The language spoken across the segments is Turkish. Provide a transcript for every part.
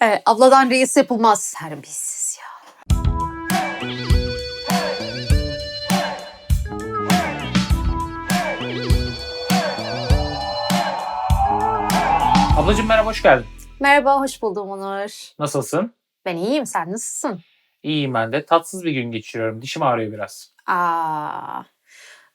Evet, abladan reis yapılmaz. Terbiyesiz ya. Ablacığım merhaba hoş geldin. Merhaba, hoş buldum Onur. Nasılsın? Ben iyiyim, sen nasılsın? İyiyim ben de. Tatsız bir gün geçiriyorum. Dişim ağrıyor biraz. Aa,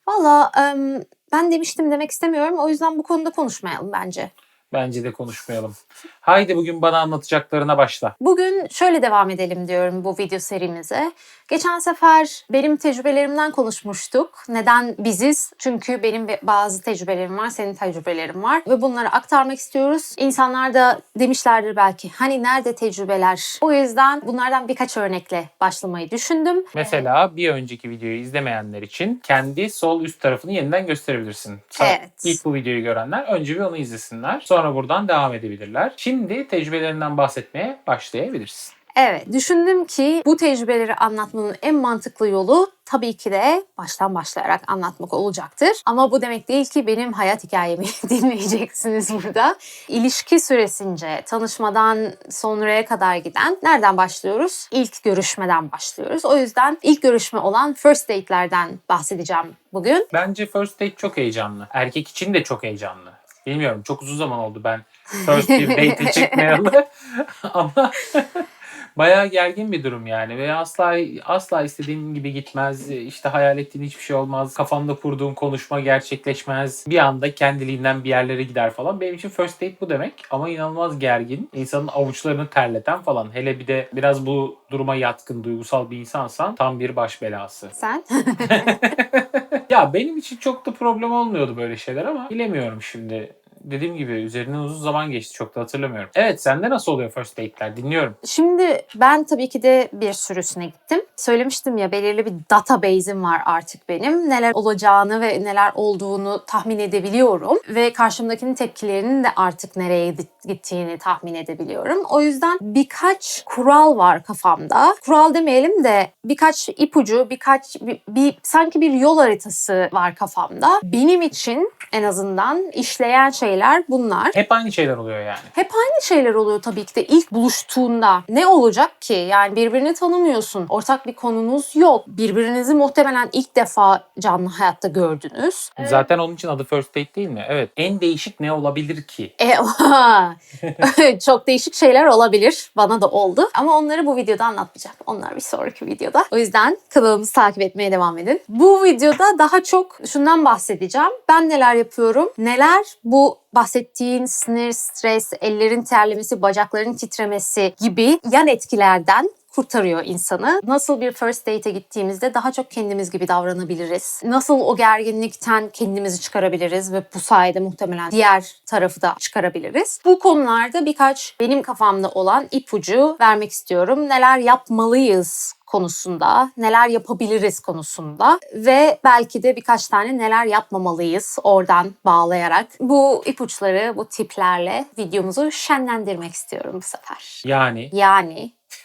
valla em, ben demiştim demek istemiyorum. O yüzden bu konuda konuşmayalım bence. Bence de konuşmayalım. Haydi bugün bana anlatacaklarına başla. Bugün şöyle devam edelim diyorum bu video serimize. Geçen sefer benim tecrübelerimden konuşmuştuk. Neden biziz? Çünkü benim bazı tecrübelerim var, senin tecrübelerin var. Ve bunları aktarmak istiyoruz. İnsanlar da demişlerdir belki hani nerede tecrübeler? O yüzden bunlardan birkaç örnekle başlamayı düşündüm. Mesela bir önceki videoyu izlemeyenler için kendi sol üst tarafını yeniden gösterebilirsin. Evet. İlk bu videoyu görenler önce bir onu izlesinler. Sonra buradan devam edebilirler. Şimdi tecrübelerinden bahsetmeye başlayabilirsin. Evet, düşündüm ki bu tecrübeleri anlatmanın en mantıklı yolu tabii ki de baştan başlayarak anlatmak olacaktır. Ama bu demek değil ki benim hayat hikayemi dinleyeceksiniz burada. İlişki süresince, tanışmadan sonraya kadar giden nereden başlıyoruz? İlk görüşmeden başlıyoruz. O yüzden ilk görüşme olan first date'lerden bahsedeceğim bugün. Bence first date çok heyecanlı. Erkek için de çok heyecanlı. Bilmiyorum çok uzun zaman oldu ben first bir date'e çıkmayalı. Ama bayağı gergin bir durum yani ve asla asla istediğin gibi gitmez. İşte hayal ettiğin hiçbir şey olmaz. Kafanda kurduğun konuşma gerçekleşmez. Bir anda kendiliğinden bir yerlere gider falan. Benim için first date bu demek ama inanılmaz gergin. İnsanın avuçlarını terleten falan. Hele bir de biraz bu duruma yatkın, duygusal bir insansan tam bir baş belası. Sen? Ya benim için çok da problem olmuyordu böyle şeyler ama bilemiyorum şimdi. Dediğim gibi üzerinden uzun zaman geçti çok da hatırlamıyorum. Evet sende nasıl oluyor first date'ler dinliyorum. Şimdi ben tabii ki de bir sürüsüne gittim. Söylemiştim ya belirli bir database'im var artık benim. Neler olacağını ve neler olduğunu tahmin edebiliyorum. Ve karşımdakinin tepkilerinin de artık nereye gittiğini tahmin edebiliyorum. O yüzden birkaç kural var kafamda. Kural demeyelim de birkaç ipucu, birkaç bir, bir sanki bir yol haritası var kafamda. Benim için en azından işleyen şeyler bunlar. Hep aynı şeyler oluyor yani. Hep aynı şeyler oluyor tabii ki de ilk buluştuğunda. Ne olacak ki? Yani birbirini tanımıyorsun. Ortak bir konunuz yok. Birbirinizi muhtemelen ilk defa canlı hayatta gördünüz. Zaten onun için adı first date değil mi? Evet. En değişik ne olabilir ki? E, çok değişik şeyler olabilir. Bana da oldu. Ama onları bu videoda anlatmayacağım. Onlar bir sonraki videoda. O yüzden kanalımızı takip etmeye devam edin. Bu videoda daha çok şundan bahsedeceğim. Ben neler yapıyorum? Neler bu bahsettiğin sinir, stres, ellerin terlemesi, bacakların titremesi gibi yan etkilerden kurtarıyor insanı. Nasıl bir first date'e gittiğimizde daha çok kendimiz gibi davranabiliriz. Nasıl o gerginlikten kendimizi çıkarabiliriz ve bu sayede muhtemelen diğer tarafı da çıkarabiliriz. Bu konularda birkaç benim kafamda olan ipucu vermek istiyorum. Neler yapmalıyız konusunda, neler yapabiliriz konusunda ve belki de birkaç tane neler yapmamalıyız oradan bağlayarak bu ipuçları, bu tiplerle videomuzu şenlendirmek istiyorum bu sefer. Yani Yani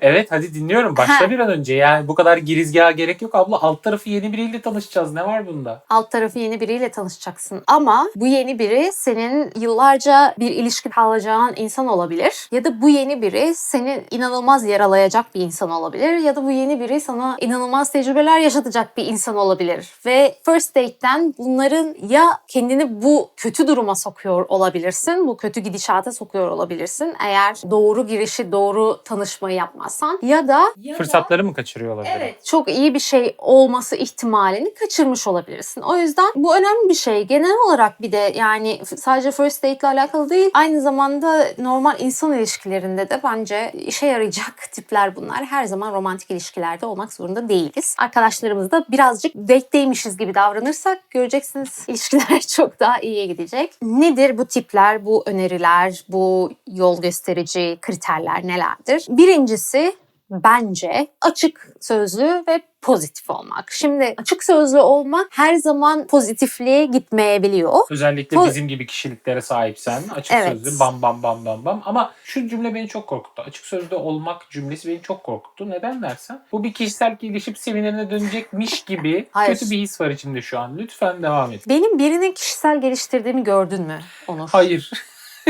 evet hadi dinliyorum. Başla Ha. bir an önce. Yani bu kadar girizgaha gerek yok abla. Alt tarafı yeni biriyle tanışacağız. Ne var bunda? alt tarafı yeni biriyle tanışacaksın. Ama bu yeni biri senin yıllarca bir ilişki kalacağın insan olabilir. Ya da bu yeni biri seni inanılmaz yaralayacak bir insan olabilir. Ya da bu yeni biri sana inanılmaz tecrübeler yaşatacak bir insan olabilir. Ve first date'ten bunların ya kendini bu kötü duruma sokuyor olabilirsin. Bu kötü gidişata sokuyor olabilirsin. Eğer doğru girişi, doğru tanışmayı yapmazsan. Ya da Fırsatları mı kaçırıyor olabilir? Evet. Çok iyi bir şey olması ihtimalini kaçırmış olabilirsin. O yüzden bu önemli bir şey. Genel olarak bir de yani sadece first date ile alakalı değil. Aynı zamanda normal insan ilişkilerinde de bence işe yarayacak tipler bunlar. Her zaman romantik ilişkilerde olmak zorunda değiliz. Arkadaşlarımızda birazcık date'deymişiz gibi davranırsak göreceksiniz ilişkiler çok daha iyiye gidecek. Nedir bu tipler, bu öneriler, bu yol gösterici kriterler nelerdir? Birincisi bence açık sözlü ve pozitif olmak. Şimdi açık sözlü olmak her zaman pozitifliğe gitmeyebiliyor. Özellikle Bu- bizim gibi kişiliklere sahipsen açık Evet. sözlü bam bam bam bam bam. Ama şu cümle beni çok korkuttu. Açık sözlü olmak cümlesi beni çok korkuttu. Neden dersen bu bir kişisel gelişip sevinerine dönecekmiş gibi Hayır. kötü bir his var içimde şu an. Lütfen devam et. Benim birinin kişisel geliştirdiğimi gördün mü Onur? Hayır.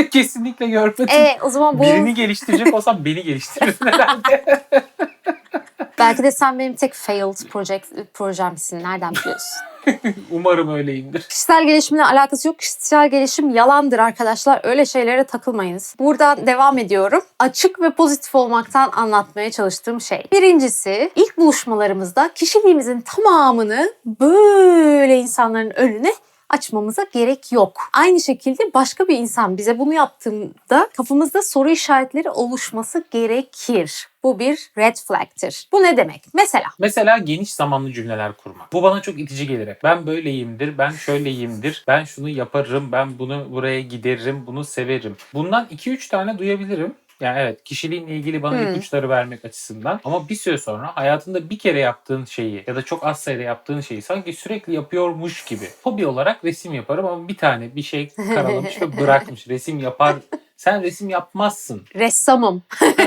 Kesinlikle görmedim. E o zaman bu Birini geliştirecek olsam beni geliştirirdin herhalde. belki de sen benim tek failed project projemsin. Nereden biliyorsun? Umarım öyleyimdir. Kişisel gelişimle alakası yok. Kişisel gelişim yalandır arkadaşlar. Öyle şeylere takılmayınız. Buradan devam ediyorum. Açık ve pozitif olmaktan anlatmaya çalıştığım şey. Birincisi ilk buluşmalarımızda kişiliğimizin tamamını böyle insanların önüne açmamıza gerek yok. Aynı şekilde başka bir insan bize bunu yaptığında kafamızda soru işaretleri oluşması gerekir. Bu bir red flag'tir. Bu ne demek? Mesela Mesela geniş zamanlı cümleler kurmak. Bu bana çok itici gelir. Ben böyleyimdir, ben şöyleyimdir, ben şunu yaparım, ben bunu buraya giderim, bunu severim. Bundan 2-3 tane duyabilirim. Yani evet kişiliğinle ilgili bana Hmm. ipuçları vermek açısından. Ama bir süre sonra hayatında bir kere yaptığın şeyi ya da çok az sayıda yaptığın şeyi sanki sürekli yapıyormuş gibi. Hobi olarak resim yaparım ama bir tane bir şey karalamış ve bırakmış. Resim yapar. Sen resim yapmazsın ressamım.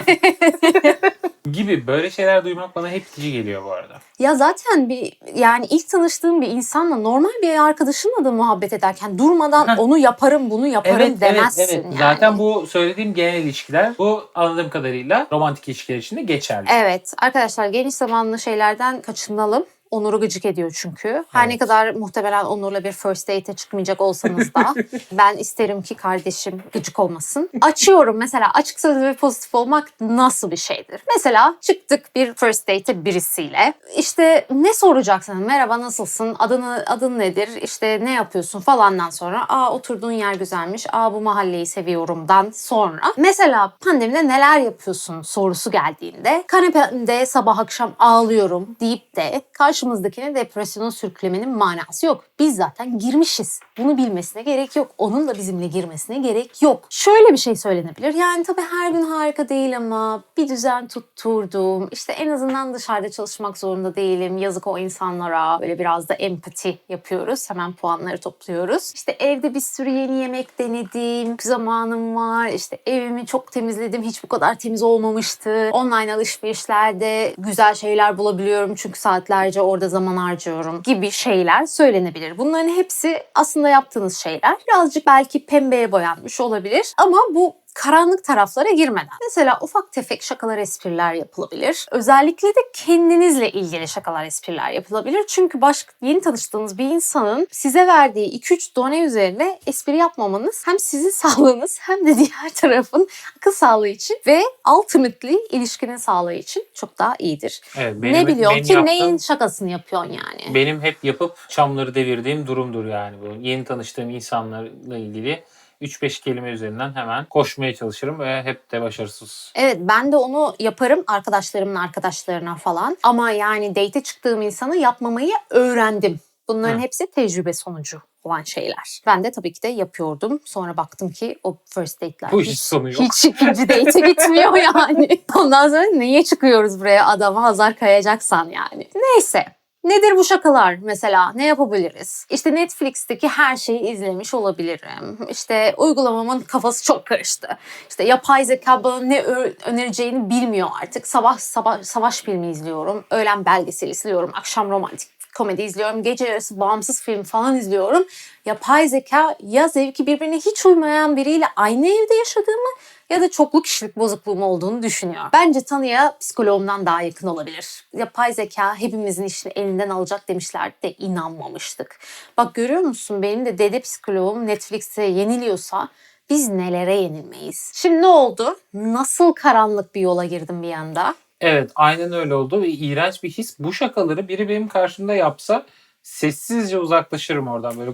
gibi böyle şeyler duymak bana hep itici geliyor bu arada. Ya zaten bir yani ilk tanıştığım bir insanla normal bir arkadaşınla da muhabbet ederken durmadan Heh. onu yaparım bunu yaparım Evet, demezsin evet, evet. yani. Zaten bu söylediğim genel ilişkiler bu anladığım kadarıyla romantik ilişkiler için de geçerli. Evet arkadaşlar geniş zamanlı şeylerden kaçınalım. Onur'u gıcık ediyor çünkü. Her ne kadar muhtemelen Onur'la bir first date'e çıkmayacak olsanız da ben isterim ki kardeşim gıcık olmasın. Açıyorum mesela açık sözlü ve pozitif olmak nasıl bir şeydir? Mesela çıktık bir first date'e birisiyle. İşte ne soracaksın? Merhaba nasılsın? Adını adın nedir? İşte ne yapıyorsun falandan sonra aa oturduğun yer güzelmiş. Aa bu mahalleyi seviyorumdan sonra mesela pandemide neler yapıyorsun sorusu geldiğinde kanepemde sabah akşam ağlıyorum deyip de karşımızdakine depresyona sürüklemenin manası yok. Biz zaten girmişiz. Bunu bilmesine gerek yok. Onun da bizimle girmesine gerek yok. Şöyle bir şey söylenebilir. Yani tabii her gün harika değil ama bir düzen tutturdum. İşte en azından dışarıda çalışmak zorunda değilim. Yazık o insanlara. Böyle biraz da empati yapıyoruz. Hemen puanları topluyoruz. İşte evde bir sürü yeni yemek denedim. Zamanım var. İşte evimi çok temizledim. Hiç bu kadar temiz olmamıştı. Online alışverişlerde güzel şeyler bulabiliyorum. Çünkü saatlerce orada zaman harcıyorum gibi şeyler söylenebilir. Bunların hepsi aslında yaptığınız şeyler. Birazcık belki pembeye boyanmış olabilir. Ama bu karanlık taraflara girmeden. Mesela ufak tefek şakalar, espriler yapılabilir. Özellikle de kendinizle ilgili şakalar, espriler yapılabilir. Çünkü başka yeni tanıştığınız bir insanın size verdiği 2-3 done üzerine espri yapmamanız hem sizin sağlığınız hem de diğer tarafın akıl sağlığı için ve ultimately ilişkinin sağlığı için çok daha iyidir. Evet, ne biliyorsun benim ki yaptığım- neyin şakasını yapıyorsun yani. Benim hep yapıp çamları devirdiğim durumdur yani bu. Yeni tanıştığım insanlarla ilgili 3-5 kelime üzerinden hemen koşmaya çalışırım ve hep de başarısız. Evet ben de onu yaparım arkadaşlarımın arkadaşlarına falan. Ama yani date çıktığım insanı yapmamayı öğrendim. Bunların Hı. hepsi tecrübe sonucu olan şeyler. Ben de tabii ki de yapıyordum. Sonra baktım ki o first date'ler Bu hiç, hiç sonu yok. hiç ikinci date'e gitmiyor yani. Ondan sonra niye çıkıyoruz buraya adama azar kayacaksan yani. Neyse. Nedir bu şakalar mesela? Ne yapabiliriz? İşte Netflix'teki her şeyi izlemiş olabilirim. İşte uygulamamın kafası çok karıştı. İşte yapay zeka bana ne önereceğini bilmiyor artık. Sabah sabah savaş filmi izliyorum. Öğlen belgesel izliyorum. Akşam romantik komedi izliyorum. Gece yarısı bağımsız film falan izliyorum. Yapay zeka ya zevki birbirine hiç uymayan biriyle aynı evde yaşadığımı ya da çoklu kişilik bozukluğum olduğunu düşünüyor. Bence tanıya psikoloğumdan daha yakın olabilir. Yapay zeka hepimizin işini elinden alacak demişlerdi de inanmamıştık. Bak görüyor musun benim de dede psikoloğum Netflix'e yeniliyorsa biz nelere yenilmeyiz. Şimdi ne oldu? Nasıl karanlık bir yola girdim bir anda? Evet aynen öyle oldu ve iğrenç bir his. Bu şakaları biri benim karşımda yapsa sessizce uzaklaşırım oradan böyle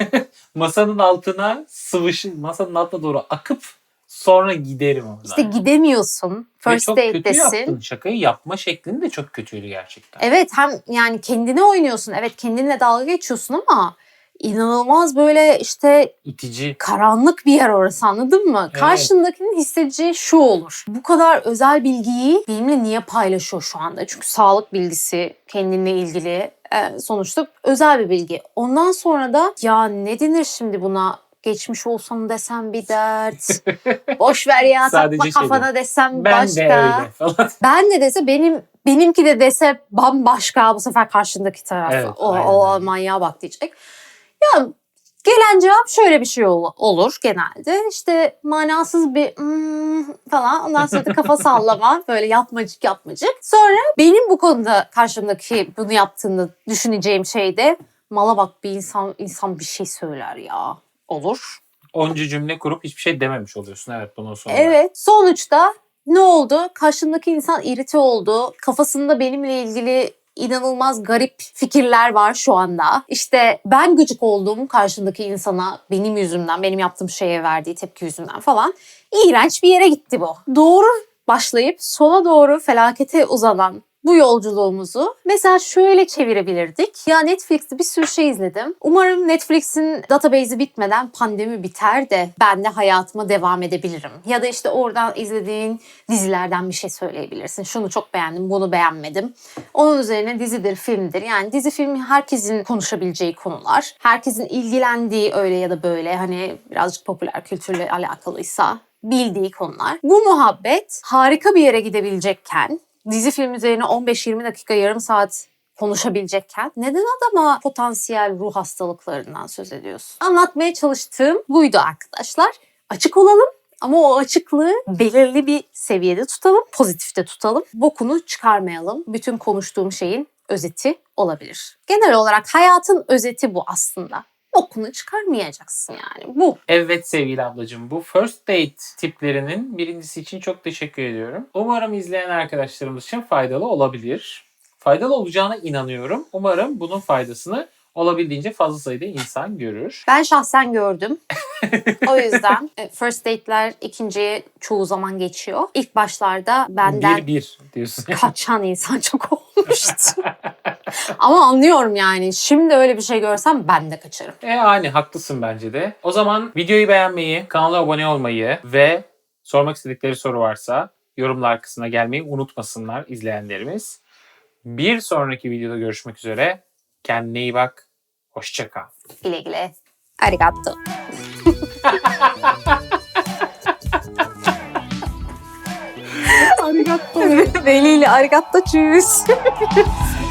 masanın altına sıvışı masanın altına doğru akıp sonra giderim oradan. İşte gidemiyorsun. First çok kötü date'desin. yaptın. Şakayı yapma şeklin de çok kötüydü gerçekten. Evet hem yani kendine oynuyorsun. Evet kendinle dalga geçiyorsun ama inanılmaz böyle işte İtici. karanlık bir yer orası anladın mı? Evet. Karşındakinin hissedeceği şu olur. Bu kadar özel bilgiyi benimle niye paylaşıyor şu anda? Çünkü sağlık bilgisi kendinle ilgili e, sonuçta özel bir bilgi. Ondan sonra da ya ne denir şimdi buna? Geçmiş olsun desem bir dert. Boş ver ya Sadece takma şey kafana desem Ben başka. de öyle falan. Ben de dese benim benimki de dese bambaşka bu sefer karşındaki taraf. Evet, o, aynen o manyağa bak diyecek. Ya Gelen cevap şöyle bir şey ol- olur genelde. İşte manasız bir "Hmm" falan. Ondan sonra da kafa sallama. Böyle yapmacık yapmacık. Sonra benim bu konuda karşımdaki bunu yaptığını düşüneceğim şey de mala bak bir insan insan bir şey söyler ya olur. Onca cümle kurup hiçbir şey dememiş oluyorsun. Evet bunun sonunda. Evet. Sonuçta ne oldu? Karşımdaki insan irite oldu. Kafasında benimle ilgili inanılmaz garip fikirler var şu anda. İşte ben gıcık oldum karşımdaki insana benim yüzümden, benim yaptığım şeye verdiği tepki yüzünden falan. İğrenç bir yere gitti bu. Doğru başlayıp sola doğru felakete uzanan bu yolculuğumuzu mesela şöyle çevirebilirdik. Ya Netflix'te bir sürü şey izledim. Umarım Netflix'in database'i bitmeden pandemi biter de ben de hayatıma devam edebilirim. Ya da işte oradan izlediğin dizilerden bir şey söyleyebilirsin. Şunu çok beğendim, bunu beğenmedim. Onun üzerine dizidir, filmdir. Yani dizi film herkesin konuşabileceği konular. Herkesin ilgilendiği öyle ya da böyle hani birazcık popüler kültürle alakalıysa bildiği konular. Bu muhabbet harika bir yere gidebilecekken dizi film üzerine 15-20 dakika yarım saat konuşabilecekken neden adama potansiyel ruh hastalıklarından söz ediyorsun? Anlatmaya çalıştığım buydu arkadaşlar. Açık olalım ama o açıklığı belirli bir seviyede tutalım, pozitifte tutalım. Bokunu çıkarmayalım. Bütün konuştuğum şeyin özeti olabilir. Genel olarak hayatın özeti bu aslında. Bokunu çıkarmayacaksın yani. Bu. Evet sevgili ablacığım bu first date tiplerinin birincisi için çok teşekkür ediyorum. Umarım izleyen arkadaşlarımız için faydalı olabilir. Faydalı olacağına inanıyorum. Umarım bunun faydasını olabildiğince fazla sayıda insan görür. Ben şahsen gördüm. o yüzden e, first date'ler ikinciye çoğu zaman geçiyor. İlk başlarda benden Bir bir diyorsun. kaçan insan çok olmuştu. Ama anlıyorum yani. Şimdi öyle bir şey görsem ben de kaçarım. E yani haklısın bence de. O zaman videoyu beğenmeyi, kanala abone olmayı ve sormak istedikleri soru varsa yorumlar kısmına gelmeyi unutmasınlar izleyenlerimiz. Bir sonraki videoda görüşmek üzere. Kendine iyi bak. Hoşça kal. Güle güle. Arigato. Arigato. Veli ile arigato tschüss.